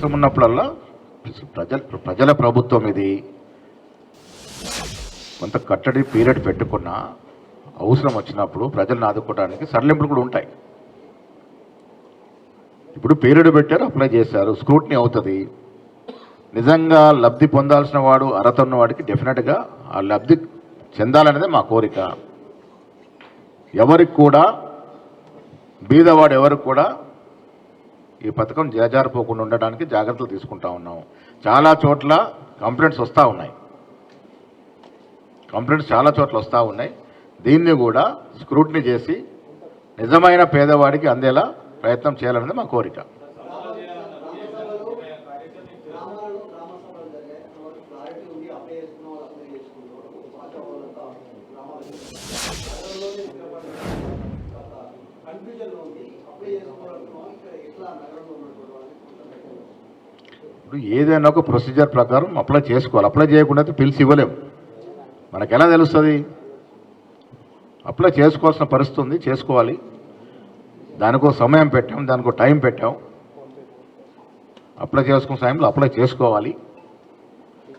అవసరం ఉన్నప్పుడల్లా ప్రజల ప్రజల ప్రభుత్వం ఇది. కొంత కట్టడి పీరియడ్ పెట్టుకున్న అవసరం వచ్చినప్పుడు ప్రజలను ఆదుకోవడానికి సడలింపులు కూడా ఉంటాయి. ఇప్పుడు పీరియడ్ పెట్టారు అప్లై చేశారు స్క్రూట్నీ అవుతుంది. నిజంగా లబ్ధి పొందాల్సిన వాడు అర్హత ఉన్నవాడికి డెఫినెట్గా ఆ లబ్ధి చెందాలనేదే మా కోరిక. ఎవరికి కూడా బీదవాడు ఎవరికి కూడా ఈ పథకం చేజారిపోకుండా ఉండడానికి జాగ్రత్తలు తీసుకుంటా ఉన్నాము చాలా చోట్ల కంప్లైంట్స్ వస్తూ ఉన్నాయి. కంప్లైంట్స్ చాలా చోట్ల వస్తూ ఉన్నాయి. దీన్ని కూడా స్క్రూటినీ చేసి నిజమైన పేదవాడికి అందేలా ప్రయత్నం చేయాలనేది మా కోరిక. కన్ఫ్యూజన్ ఇప్పుడు ఏదైనా ఒక ప్రొసీజర్ ప్రకారం అప్లై చేసుకోవాలి. అప్లై చేయకుండా అయితే పిలిచి ఇవ్వలేము మనకు ఎలా తెలుస్తుంది? అప్లై చేసుకోవాల్సిన పరిస్థితి ఉంది చేసుకోవాలి. దానికో సమయం పెట్టాం దానికో టైం పెట్టాం. అప్లై చేసుకున్న సమయంలో అప్లై చేసుకోవాలి.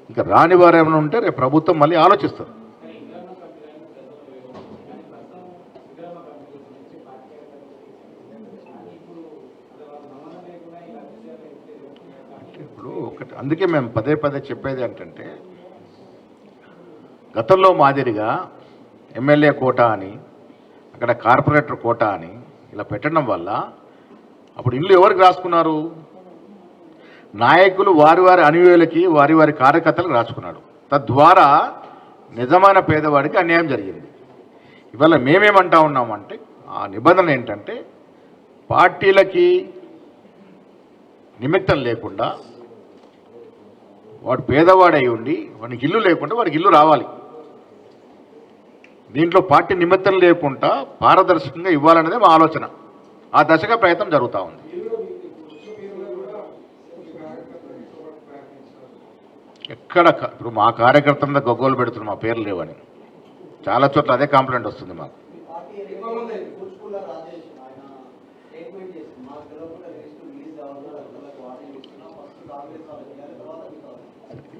ఇంకా రాని వారు ఏమైనా ఉంటే రేపు ప్రభుత్వం మళ్ళీ ఆలోచిస్తారు. ఇప్పుడు ఒకటి అందుకే మేము పదే పదే చెప్పేది ఏంటంటే గతంలో మాదిరిగా ఎమ్మెల్యే కోటా అని అక్కడ కార్పొరేటర్ కోటా అని ఇలా పెట్టడం వల్ల అప్పుడు ఇల్లు ఎవరికి రాసుకున్నారు? నాయకులు వారి వారి అనువేలకి వారి వారి కార్యకర్తలకు రాసుకున్నాడు. తద్వారా నిజమైన పేదవాడికి అన్యాయం జరిగింది. ఇవాళ మేమేమంటా ఉన్నామంటే ఆ నిబంధన ఏంటంటే పార్టీలకి నిమిత్తం లేకుండా వాడు పేదవాడై ఉండి వాడికి ఇల్లు లేకుండా వాడికి ఇల్లు రావాలి. దీంట్లో పార్టీ నిమిత్తం లేకుండా పారదర్శకంగా ఇవ్వాలనేదే మా ఆలోచన. ఆ దశగా ప్రయత్నం జరుగుతూ ఉంది. ఎక్కడ ఇప్పుడు మా కార్యకర్త మీద గొగ్గోలు పెడుతున్నాం మా పేర్లు లేవని చాలా చోట్ల అదే కంప్లైంట్ వస్తుంది మాకు.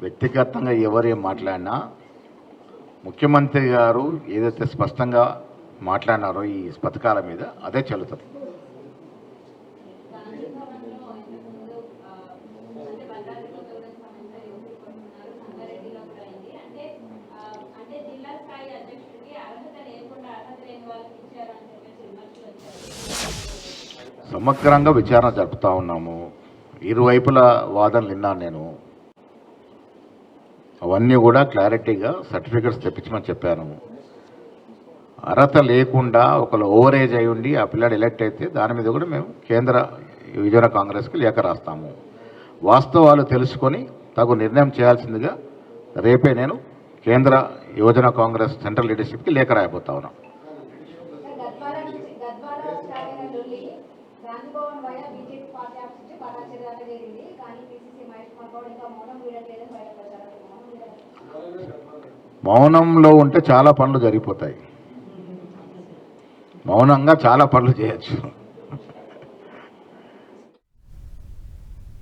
వ్యక్తిగతంగా ఎవరేం మాట్లాడినా ముఖ్యమంత్రి గారు ఏదైతే స్పష్టంగా మాట్లాడినారో ఈ పథకాల మీద అదే చెల్లుతుంది. సమగ్రంగా విచారణ జరుపుతూ ఉన్నాము. ఇరువైపుల వాదనలు విన్నాను నేను. అవన్నీ కూడా క్లారిటీగా సర్టిఫికెట్స్ తెప్పించమని చెప్పాను. అర్హత లేకుండా ఒకళ్ళు ఓవర్ ఏజ్ అయి ఉండి ఆ పిల్లాడు ఎలెక్ట్ అయితే దాని మీద కూడా మేము కేంద్ర యువజన కాంగ్రెస్కి లేఖ రాస్తాము. వాస్తవాలు తెలుసుకొని తగు నిర్ణయం చేయాల్సిందిగా రేపే నేను కేంద్ర యువజన కాంగ్రెస్ సెంట్రల్ లీడర్షిప్కి లేఖ రాయబోతా ఉన్నాను. జరిగింది. కానీ మౌనంలో ఉంటే చాలా పనులు జరిగిపోతాయి. మౌనంగా చాలా పనులు చేయొచ్చు.